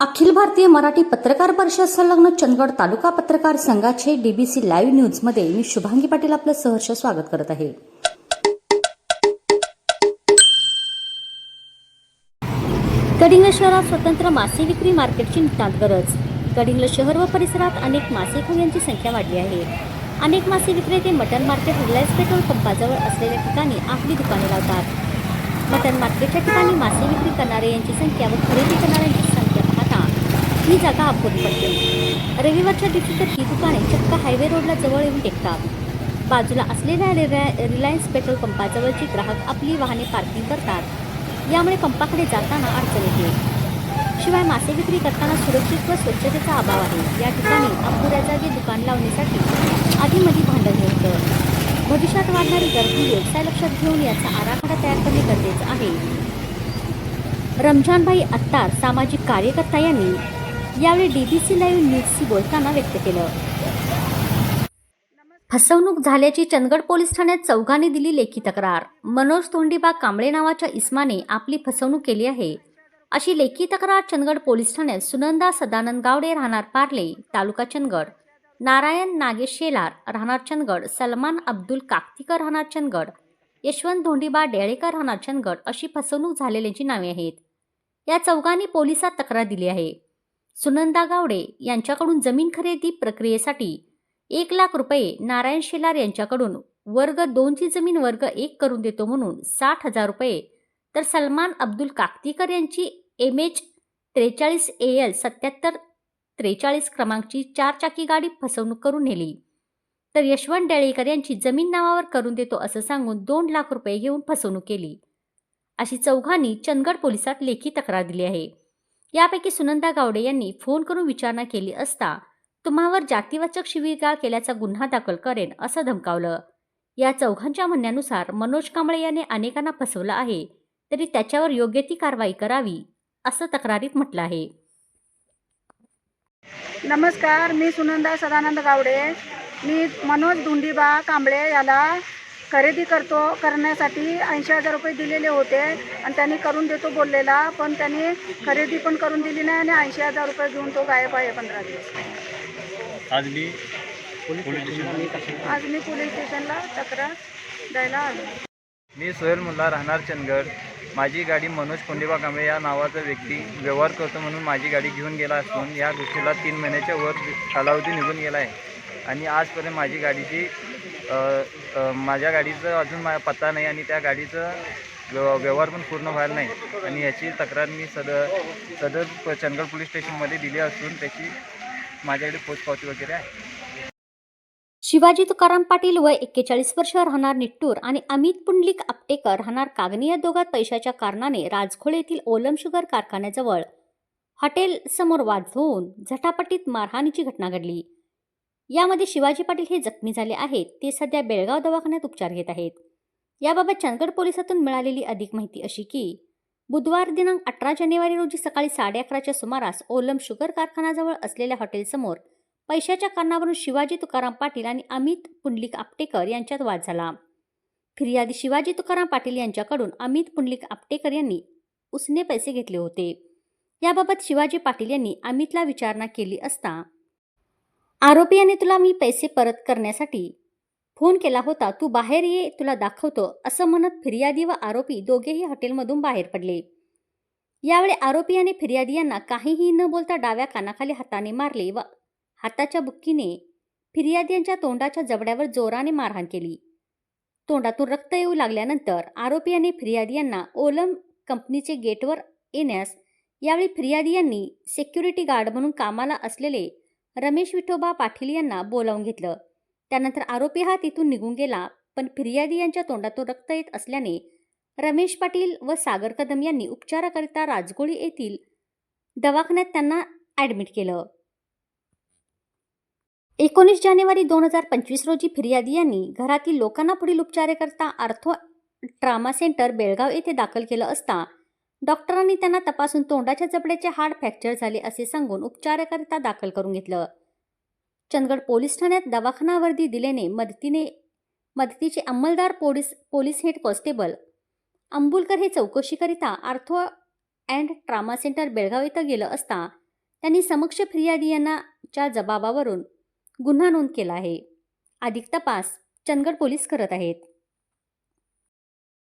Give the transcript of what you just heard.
अखिल भारतीय मराठी पत्रकार परिषद संलग्न चंदगड तालुका पत्रकार संघाचे डीबीसी लाईव्ह न्यूजमध्ये मी शुभांगी पाटील आपलं सहर्ष स्वागत करत आहे. कडिंग शहरात स्वतंत्र मासे विक्री मार्केटची नितांत गरज. कडिंग शहर व परिसरात अनेक मासे मासेखोऱ्यांची संख्या वाढली आहे. अनेक मासे विक्रेते मटन मार्केट रिलायन्स पेट्रोल पंपाजवळ असलेल्या ठिकाणी आपली दुकाने लावतात. मटन मार्केटच्या ठिकाणी मासे विक्री करणारे यांची संख्या व खरेदी करणाऱ्यांची ही जागा आपण पडते रविवारच्या दिवशी तर ही दुकाने चक्क हायवे रोडला जवळ येऊन टेकतात बाजूला असलेल्या रिलाय- रिलायन्स पेट्रोल पंपाजवळची ग्राहक आपली वाहने पार्किंग करतात. यामुळे पंपाकडे जाताना अडचण येते. शिवाय मासे विक्री करताना सुरक्षित व स्वच्छतेचा अभाव आहे. या ठिकाणी अपुऱ्या जागी दुकान लावण्यासाठी आधीमधी भांडण होतं. भविष्यात वाढणारी गर्दी व्यवसाय लक्षात घेऊन याचा आराखडा तयार करणे गरजेचं आहे. रमजानभाई अत्तार सामाजिक कार्यकर्ता यांनी यावेळी डीबीसी लाईव्ह न्यूजशी बोलताना व्यक्त केलं. फसवणूक झाल्याची चंदगड पोलीस ठाण्यात चौघांनी दिली लेखी तक्रार. मनोज तोंडीबा कांबळे नावाच्या इस्माने आपली फसवणूक केली आहे. अशी लेखी तक्रार चंदगड पोलीस ठाण्यात सुनंदा सदानंद गावडे राहणार पार्ले तालुका चंदगड. नारायण नागेश शेलार राहणार चंदगड सलमान अब्दुल काकतीकर राहणार चंदगड. यशवंत धोंडीबा डेळेकर राहणार चंदगड अशी फसवणूक झालेल्यांची नावे आहेत. या चौघांनी पोलिसात तक्रार दिली आहे. सुनंदा गावडे यांच्याकडून जमीन खरेदी प्रक्रियेसाठी एक लाख रुपये नारायण शेलार यांच्याकडून वर्ग दोनची जमीन वर्ग एक करून देतो म्हणून साठ हजार रुपये. तर सलमान अब्दुल काकतीकर यांची एम एच त्रेचाळीस ए एल सत्याहत्तर त्रेचाळीस क्रमांकची चारचाकी गाडी फसवणूक करून नेली. तर यशवंत डेळेकर यांची जमीन नावावर करून देतो असं सांगून दोन लाख रुपये घेऊन फसवणूक केली. अशी चौघांनी चंदगड पोलिसात लेखी तक्रार दिली आहे. यापैकी सुनंदा गावडे यांनी फोन करून विचारणा केली असता तुम्हावर जातीवाचक शिवीगाळ केल्याचा गुन्हा दाखल करेन असं धमकावलं. या चौघांच्या म्हणण्यानुसार मनोज कांबळे याने अनेकांना फसवलं आहे तरी त्याच्यावर योग्य ती कारवाई करावी असं तक्रारीत म्हटलं आहे. नमस्कार मी सुनंदा सदानंद गावडे. मी मनोज धुंडीबा कांबळे याला खरेदी करतो करण्यासाठी ऐंशी हजार रुपये दिलेले होते आणि त्यांनी करून देतो बोललेला पण त्यांनी खरेदी पण करून दिली नाही आणि ऐंशी हजार रुपये घेऊन तो गायब आहे पंधरा दिवस. आज मी पोलीस स्टेशनला आज मी पोलीस स्टेशनला तक्रार द्यायला आलो. मी सोहेल मुल्ला राहणार चंदगड. माझी गाडी मनोज कोंडेबा कांबळे या नावाचा व्यक्ती व्यवहार करतो म्हणून माझी गाडी घेऊन गेला असून या गोष्टीला तीन महिन्याच्या वर कालावधी निघून गेला आहे. आणि आजपर्यंत माझी गाडीची माझ्या गाडीचं अजून माझा पत्ता नाही आणि त्या गाडीचं व्यव व्यवहार पण पूर्ण व्हायला नाही. आणि याची तक्रार मी सदर सदर प- चंदगड पोलीस स्टेशनमध्ये दिली असून त्याची माझ्याकडे पोचपावती वगैरे आहे. शिवाजी तुकाराम पाटील वय एक्केचाळीस वर्ष राहणार निट्टूर आणि अमित पुंडलिक आपटेकर राहणार कागनी या दोघात पैशाच्या कारणाने राजखोळ येथील ओलम शुगर कारखान्याजवळ. हॉटेल समोर वाद होऊन झटापटीत मारहाणीची घटना घडली. यामध्ये शिवाजी पाटील हे जखमी झाले आहेत. ते सध्या बेळगाव दवाखान्यात उपचार घेत आहेत. याबाबत चंदगड पोलिसातून मिळालेली अधिक माहिती अशी की बुधवार दिनांक अठरा जानेवारी रोजी सकाळी साडे अकराच्या सुमारास ओलम शुगर कारखानाजवळ असलेल्या हॉटेलसमोर पैशाच्या कारणावरून शिवाजी तुकाराम पाटील आणि अमित पुंडलिक आपटेकर यांच्यात वाद झाला. फिर्यादी शिवाजी तुकाराम पाटील यांच्याकडून अमित पुंडलिक आपटेकर यांनी उसने पैसे घेतले होते. याबाबत शिवाजी पाटील यांनी अमितला विचारणा केली असता आरोपी याने तुला मी पैसे परत करण्यासाठी फोन केला होता. तू बाहेर ये तुला दाखवतो. असं म्हणत फिर्यादी व आरोपी दोघेही हॉटेलमधून बाहेर पडले. यावेळी आरोपी आणि फिर्यादी यांना काहीही न बोलता डाव्या कानाखाली हाताने मारले व हाताच्या बुक्कीने फिर्यादी यांच्या तोंडाच्या जबड्यावर जोराने मारहाण केली. तोंडातून रक्त येऊ लागल्यानंतर आरोपी आणि फिर्यादी यांना ओलम कंपनीचे गेटवर येण्यास यावेळी फिर्यादी यांनी सेक्युरिटी गार्ड म्हणून कामाला असलेले रमेश विठोबा पाटील यांना बोलावून घेतलं. त्यानंतर आरोपी हा तिथून निघून गेला पण फिर्यादी यांच्या तोंडातून रक्त येत असल्याने रमेश पाटील व सागर कदम यांनी उपचाराकरिता राजगोळी येथील दवाखान्यात त्यांना ॲडमिट केलं. एकोणीस जानेवारी दोन हजार पंचवीस रोजी फिर्यादी यांनी घरातील लोकांना पुढील उपचाराकरता आर्थो ट्रामा सेंटर बेळगाव येथे दाखल केलं असता डॉक्टरांनी त्यांना तपासून तोंडाच्या जबड्याचे हाड फ्रॅक्चर झाले असे सांगून उपचाराकरिता दाखल करून घेतलं. चंदगड पोलीस ठाण्यात दवाखाना वर्दी दिल्याने मदतीने मदतीचे अंमलदार police police head constable Ambulkar हे चौकशीकरिता ortho and trauma centre Belgaum इथं गेलं असता त्यांनी समक्ष फिर्यादी यांनाच्या जबाबावरून गुन्हा नोंद केला आहे. अधिक तपास चंदगड पोलीस करत आहेत.